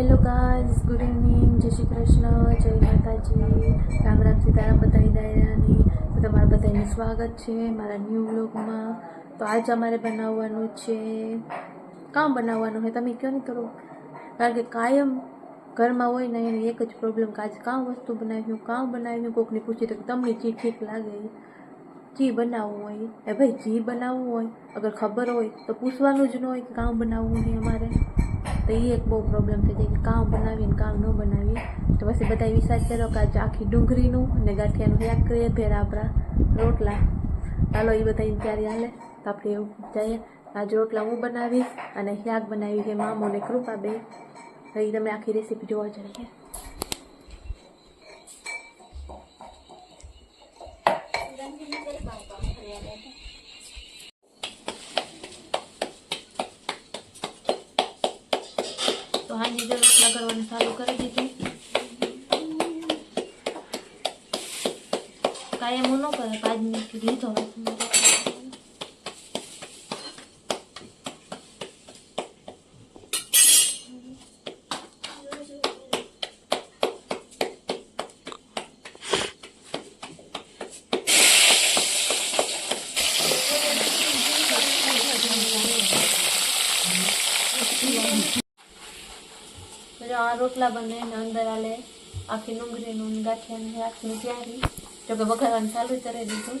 Hello guys good evening જય શ્રી કૃષ્ણ, જય માતાજી. રામ રામ સીતારામ બધાઈ દાયરાની તો તમારા બધાને સ્વાગત છે મારા ન્યૂ વ્લોગમાં તો આજ અમારે બનાવવાનું છે. કામ બનાવવાનું છે તમે કહો ને થોડું કારણ કે કાયમ ઘરમાં હોય ને એની એક જ પ્રોબ્લેમ કે આજે કામ વસ્તુ બનાવ્યું, કામ બનાવ્યું, કોકને પૂછી તો તમને જી ઠીક લાગે, જી બનાવવું હોય. એ ભાઈ, જી બનાવવું હોય, અગર ખબર હોય તો પૂછવાનું જ ન હોય કે કામ બનાવવું નહીં અમારે. તો એ એક બહુ પ્રોબ્લેમ થઈ જાય કે કામ બનાવીને કામ ન બનાવીએ. તો પછી બધા વિચાર કર્યો કે આજે આખી ડુંગળીનું અને ગાંઠિયાનું શાક કરીએ ફેર આપણા રોટલા. ચાલો એ બધા ત્યારે હાલે. તો આપણે એવું જઈએ. આજ રોટલા હું બનાવીશ અને શાક બનાવી છે મામો ને કૃપાબેન. તો એ તમે આખી રેસીપી જોવા જઈએ હાજી જો રોટલા કરવાનું ચાલુ કરી દીધું. કાયમ ન કરે પાંચ મિનિટ લીધો આ રોટલા બને ને અંદર આલે આખી ડુંગળીનું ગાંઠિયાનું શાકની તૈયારી. જો કે વઘારવાનું ચાલુ કરી દીધું.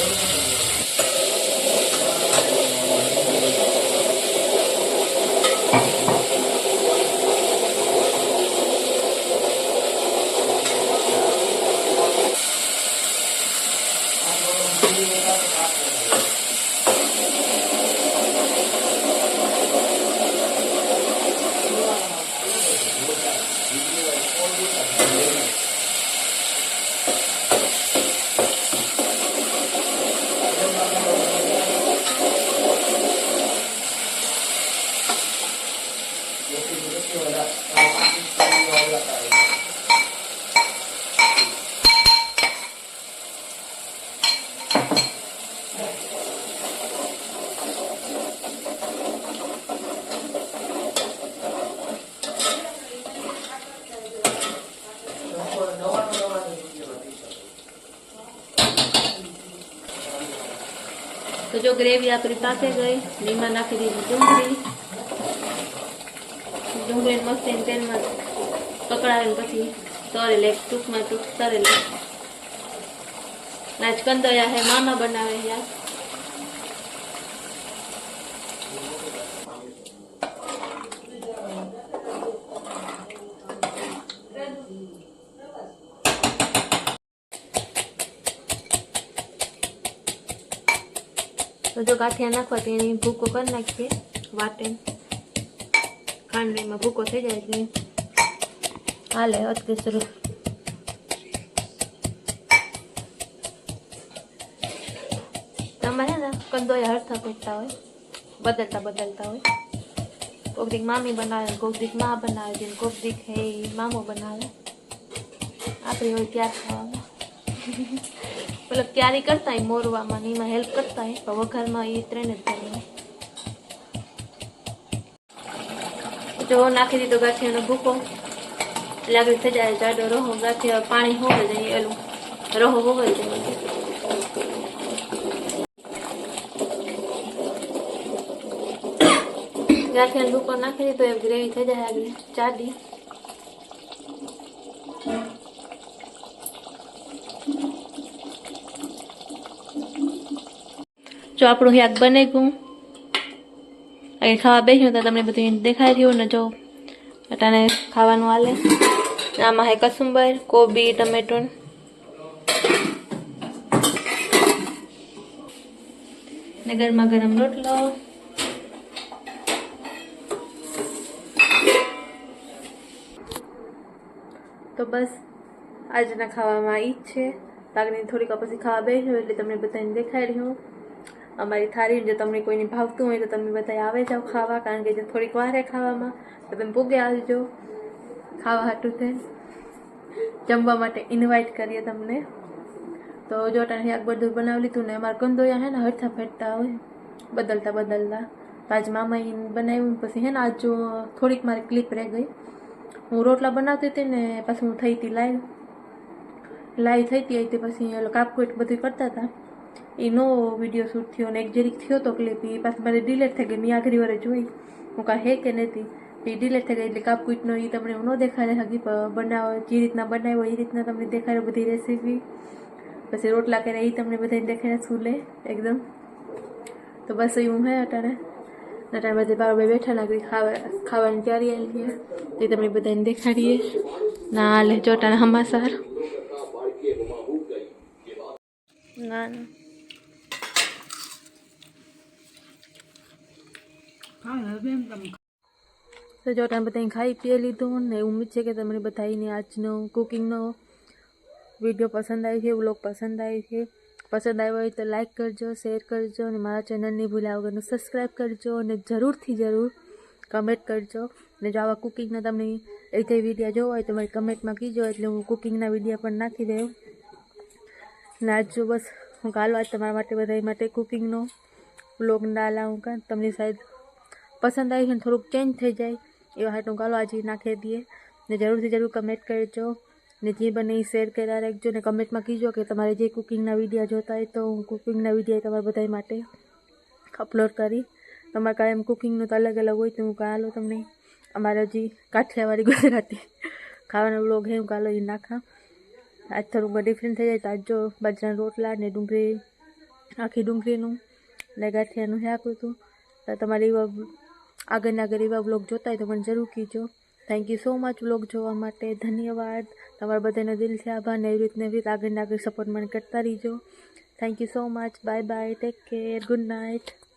હે હમ તો જો ગ્રેવી આપણી પાકે ગઈ લીમા નાખી દીધી ડુંગળી. ડુંગળી મસ્તી તેલમાં પકડાવીને પછી તરેલ એક ટૂંકમાં ટૂંક તરેલ આજ કંદયા હે, મામા બનાવે છે તો જો ગાંઠિયા નાખવા તો એની ભૂકો કરી નાખીએ વાટે. ખાંડવીમાં ભૂકો થઈ જાય એટલે. હાલે અત્યારે શરૂ. તમારે ને, કંદોયા હરથા કરતા હોય, બદલતા બદલતા હોય. કોક દીક મામી બનાવે કોક દીક મા બનાવે છે કોક દીક હે મામો બનાવે. આપણે હોય ત્યાં ખાવામાં મતલબ તૈયારી કરતા હોય, મોરવામાં ને એમાં હેલ્પ કરતા હોય, પણ વઘારમાં એ ત્રણે જ કરીએ જો નાખી દીધો ગાંઠિયાનો ભૂકો, એટલે આગળ થઈ જાય જાડો રહો, ગાંઠિયા પાણી હોવે જાય એલું રહો હોવે જાય ગાંઠિયાનો ભૂકો નાખી દીધો એ ગ્રેવી થઈ જાય આગળ જાડી જો આપણું શાક બને ગયું અહીં ખાવા બેસ્યું તો તમને બધું દેખાઈ રહ્યું ને જો અટાને ખાવાનું હાલે આમાં હે કસુંબર, કોબી, ટમેટો. ને ગરમા ગરમ રોટલો. તો બસ, આજના ખાવામાં ઈ જ છે. બાકીની થોડીક પછી ખાવા બેસ્યું એટલે તમને બધાને દેખાઈ રહ્યું. અમારી થાળી જો તમને કોઈને ભાવતું હોય તો તમે બધા આવે જાઓ ખાવા, કારણ કે જે થોડીક વાર ખાવામાં, તો તમે ભૂગે આવજો. ખાવા હાટું થઈ જમવા માટે ઇન્વાઇટ કરીએ તમને. તો જો ટાણે શાક બધું બનાવી લીધું ને, અમારા કંદોયા હે ને, હરથા ફેરતા હોય. બદલતા બદલતા. આજ મામાએ બનાવ્યું, પછી હે ને, આજ થોડીક મારી ક્લિપ રહી ગઈ. હું રોટલા બનાવતી હતી ને, પછી હું થઈ હતી લાઈવ લાઈવ થઈ હતી પછી કાપકૂટ બધું કરતા હતા. એ નો વીડિયો શૂટ થયો ને એક જરીક થયો તો ક્લિપ એ પાછી મારે ડિલેટ થઈ ગઈ. મેં આખરી વારે જોઈ. હું કાં હે કે નથી. એ ડિલેટ થઈ ગઈ એટલે કાપકૂટનો એ તમને ન દેખાડે. હકી બનાવો, જે રીતના બનાવ્યો એ રીતના તમને દેખાડે બધી રેસીપી પછી રોટલા કર્યા એ તમને બધાને દેખાડે છૂલે એકદમ. તો બસ એ હું હે અટાણે. અટાણે બધે બાર બેઠા નાગરી ખાવા, ખાવાની તૈયારી આવી છે એ તમને બધાને દેખાડીએ. ના, લે જો અટાણે હમાસાર. ના ના. તો જો તમે બધાને ખાઈ પી લીધું ને ઉમ્મીદ છે કે તમને બધાને આજનો કુકિંગનો વીડિયો પસંદ આવી છે, વ્લોગ પસંદ આવી છે. પસંદ આવ્યો હોય તો લાઇક કરજો, શેર કરજો અને મારા ચેનલને ભૂલ્યા વગરનું સબસ્ક્રાઈબ કરજો અને જરૂરથી જરૂર કમેન્ટ કરજો. અને જો આવા કુકિંગના તમને એ કંઈ વિડીયા જોવો હોય તો મારી કમેન્ટમાં કીજો એટલે હું કુકિંગના વીડિયો પણ નાખી દઉં. ને આજ જો બસ હું કાલો આજ તમારા માટે બધા માટે કુકિંગનો વ્લોગ ના લાવું કાં? તમને શાયદ પસંદ આવી છે થોડુંક ચેન્જ થઈ જાય, એવા હાટું કાલો આજે નાખી દઈએ. ને જરૂરથી જરૂર કમેન્ટ કરજો. ને જે બને એ શેર કર્યા રાખજો. ને કમેન્ટમાં કીજો કે તમારે જે કુકિંગના વિડીયા જોતા હોય તો હું કુકિંગના વિડીયા તમારા બધા માટે અપલોડ કરી. તમારે કાંઈ એમ કુકિંગનું તો અલગ અલગ હોય તો હું કાલો તમને અમારા હજી કાઠિયાવાડી ગુજરાતી ખાવાનો વ્લોગ હે હું કાલો એ નાખા. આજ થોડુંક ડિફરન્ટ થઈ જાય તો આજ જો બાજરાના રોટલા ને ડુંગળી, આખી ડુંગળીનું ને ગાંઠિયાનું શાક હતું તો તમારે એવા આગળના આગળ એવા બ્લોગ જોતા હોય તો મને જરૂર કીજો thank you so much blog જોવા માટે. ધન્યવાદ. તમારા બધાનો દિલથી આભાર ને એવી રીતને રીતે આગળ આગળ સપોર્ટ મને કરતા રહીજો. Thank you so much bye bye take care good night